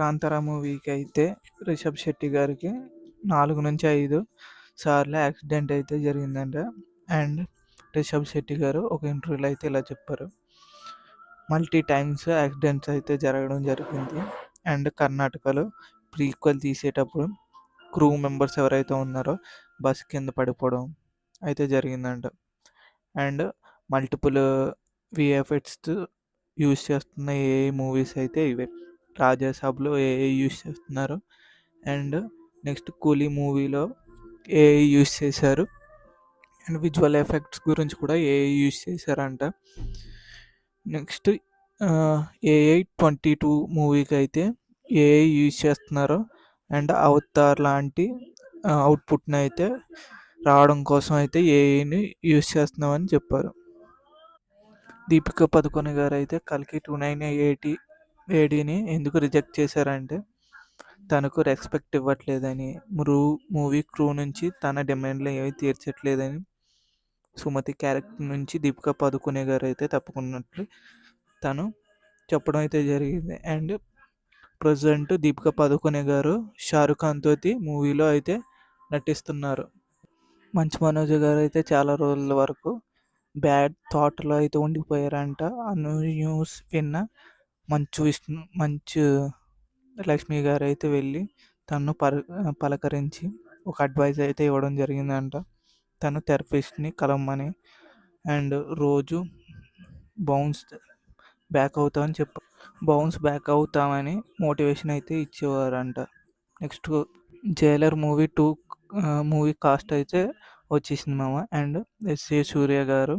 కాంతారా మూవీకి అయితే రిషబ్ శెట్టి గారికి నాలుగు నుంచి ఐదు సార్లు యాక్సిడెంట్ అయితే జరిగిందంట. అండ్ రిషబ్ శెట్టి గారు ఒక ఇంటర్వ్యూలో అయితే ఇలా చెప్పారు. మల్టీ టైమ్స్ యాక్సిడెంట్స్ అయితే జరగడం జరిగింది. అండ్ కర్ణాటకలో ప్రీక్వల్ తీసేటప్పుడు క్రూ మెంబర్స్ ఎవరైతే ఉన్నారో బస్ కింద పడిపోవడం అయితే జరిగిందంట. అండ్ మల్టిపుల్ విఎఫ్ఎక్స్ యూస్ చేస్తున్న ఏ మూవీస్ అయితే ఇవే. రాజాసాబ్లో ఏఐ యూస్ చేస్తున్నారు. అండ్ నెక్స్ట్ కూలీ మూవీలో ఏఐ యూస్ చేశారు. అండ్ విజువల్ ఎఫెక్ట్స్ గురించి కూడా ఏఐ యూస్ చేశారంట. నెక్స్ట్ ఏఐ ట్వంటీ టూ మూవీకి అయితే ఏఐ యూస్ చేస్తున్నారు. అండ్ అవతార్ లాంటి అవుట్పుట్ని అయితే రావడం కోసం అయితే ఏఐని యూస్ చేస్తున్నామని చెప్పారు. దీపిక పదుకొని గారు అయితే కల్కి టూ నైన్ ఎయిటీ ఏడీని ఎందుకు రిజెక్ట్ చేశారంటే తనకు రెస్పెక్ట్ ఇవ్వట్లేదని మూ మూవీ క్రూ నుంచి తన డిమాండ్లు ఏవి తీర్చట్లేదని సుమతి క్యారెక్టర్ నుంచి దీపిక పదుకునే గారు అయితే తప్పుకున్నట్లు తను చెప్పడం అయితే జరిగింది. అండ్ ప్రజెంట్ దీపిక పదుకునే గారు షారుఖ్ ఖాన్ తోటి మూవీలో అయితే నటిస్తున్నారు. మంచు మనోజ్ గారు అయితే చాలా రోజుల వరకు బ్యాడ్ థాట్లో అయితే ఉండిపోయారంట. ఆ న్యూస్ విన్న మంచు విష్ణు మంచు లక్ష్మి గారు అయితే వెళ్ళి తను పర పలకరించి ఒక అడ్వైజ్ అయితే ఇవ్వడం జరిగిందంట. తను థెరపిస్ట్ని కలవమని అండ్ రోజు బౌన్స్ బ్యాక్ అవుతామని చెప్ప బౌన్స్ బ్యాక్ అవుతామని మోటివేషన్ అయితే ఇచ్చేవారంట. Next Jailer movie two movie cast అయితే వచ్చేసింది మామ. అండ్ ఎస్ఏ సూర్య గారు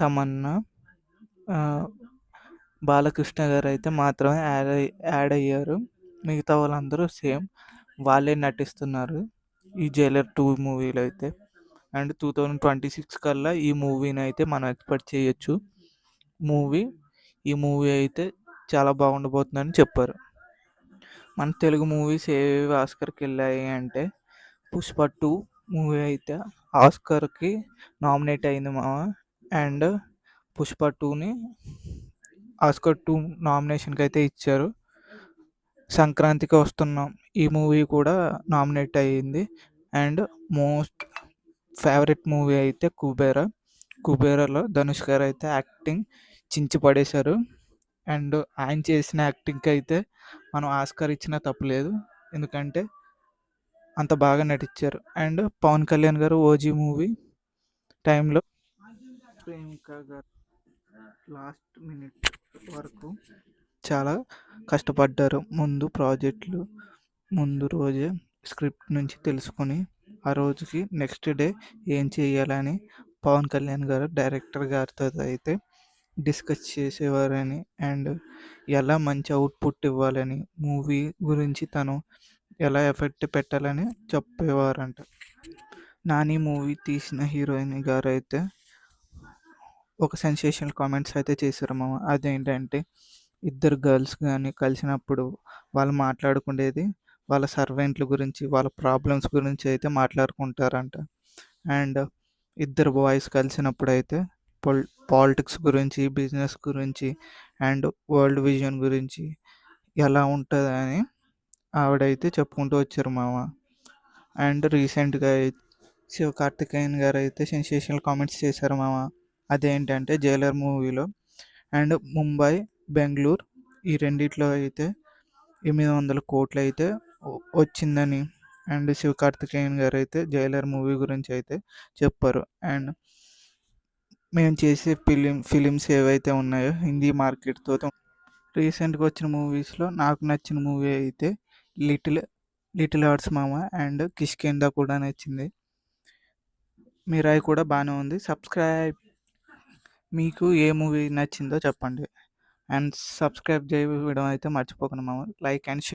తమన్నా బాలకృష్ణ గారు అయితే మాత్రమే యాడ్ యాడ్ అయ్యారు. మిగతా వాళ్ళందరూ సేమ్ వాళ్ళే నటిస్తున్నారు ఈ జైలర్ టూ మూవీలో అయితే. And two thousand twenty six కల్లా ఈ మూవీని అయితే మనం ఎక్స్పెక్ట్ చేయొచ్చు. మూవీ ఈ మూవీ అయితే చాలా బాగుండబోతుందని చెప్పారు. మన తెలుగు మూవీస్ ఏవేవి ఆస్కర్కి వెళ్ళాయి అంటే పుష్ప టూ మూవీ అయితే ఆస్కర్కి నామినేట్ అయింది మా అండ్ పుష్ప టూని ఆస్కర్ టూ నామినేషన్కి అయితే ఇచ్చారు. సంక్రాంతికి వస్తున్నాం. ఈ మూవీ కూడా నామినేట్ అయ్యింది. అండ్ మోస్ట్ ఫేవరెట్ మూవీ అయితే కుబేరా. కుబేరాలో ధనుష్ గారు అయితే యాక్టింగ్ చించి పడేశారు. అండ్ ఆయన చేసిన యాక్టింగ్కి అయితే మనం ఆస్కర్ ఇచ్చినా తప్పులేదు ఎందుకంటే అంత బాగా నటించారు. అండ్ పవన్ కళ్యాణ్ గారు ఓజీ మూవీ టైంలో ప్రేమిక గారు లాస్ట్ మినిట్ వరకు చాలా కష్టపడ్డారు. ముందు ప్రాజెక్టులు ముందు రోజే స్క్రిప్ట్ నుంచి తెలుసుకొని ఆ రోజుకి నెక్స్ట్ డే ఏం చేయాలని పవన్ కళ్యాణ్ గారు డైరెక్టర్ గారితో అయితే డిస్కస్ చేసేవారని అండ్ ఎలా మంచి అవుట్పుట్ ఇవ్వాలని మూవీ గురించి తను ఎలా ఎఫెక్ట్ పెట్టాలని చెప్పేవారంట. నాని మూవీ తీసిన హీరోయిన్ గారు అయితే ఒక సెన్సేషనల్ కామెంట్స్ అయితే చేశారు మామ. అదేంటంటే ఇద్దరు గర్ల్స్ కానీ కలిసినప్పుడు వాళ్ళు మాట్లాడుకునేది వాళ్ళ సర్వెంట్ల గురించి వాళ్ళ ప్రాబ్లమ్స్ గురించి అయితే మాట్లాడుకుంటారంట. అండ్ ఇద్దరు బాయ్స్ కలిసినప్పుడు అయితే పొల్ పాలిటిక్స్ గురించి బిజినెస్ గురించి అండ్ వరల్డ్ విజన్ గురించి ఎలా ఉంటుందని ఆవిడైతే చెప్పుకుంటూ వచ్చారు మామ. అండ్ రీసెంట్గా శివ కార్తికేయన్ గారు అయితే సెన్సేషనల్ కామెంట్స్ చేశారు మామ. అదేంటంటే జైలర్ మూవీలో. అండ్ ముంబై బెంగళూరు ఈ రెండిట్లో అయితే ఎనిమిది వందల కోట్లు అయితే వచ్చిందని. అండ్ శివ కార్తికేయన్ గారు అయితే జైలర్ మూవీ గురించి అయితే చెప్పారు. అండ్ మేము చేసే ఫిలిం ఫిలిమ్స్ ఏవైతే ఉన్నాయో హిందీ మార్కెట్తో రీసెంట్గా వచ్చిన మూవీస్లో నాకు నచ్చిన మూవీ అయితే లిటిల్ లిటిల్ ఆర్ట్స్ మామ అండ్ కిష్కింద కూడా నచ్చింది. మీరాయి కూడా బాగానే ఉంది. సబ్స్క్రైబ్ మీకు ఏ మూవీ నచ్చిందో చెప్పండి. అండ్ సబ్స్క్రైబ్ చేయడం అయితే మర్చిపోకండి మామ. Like and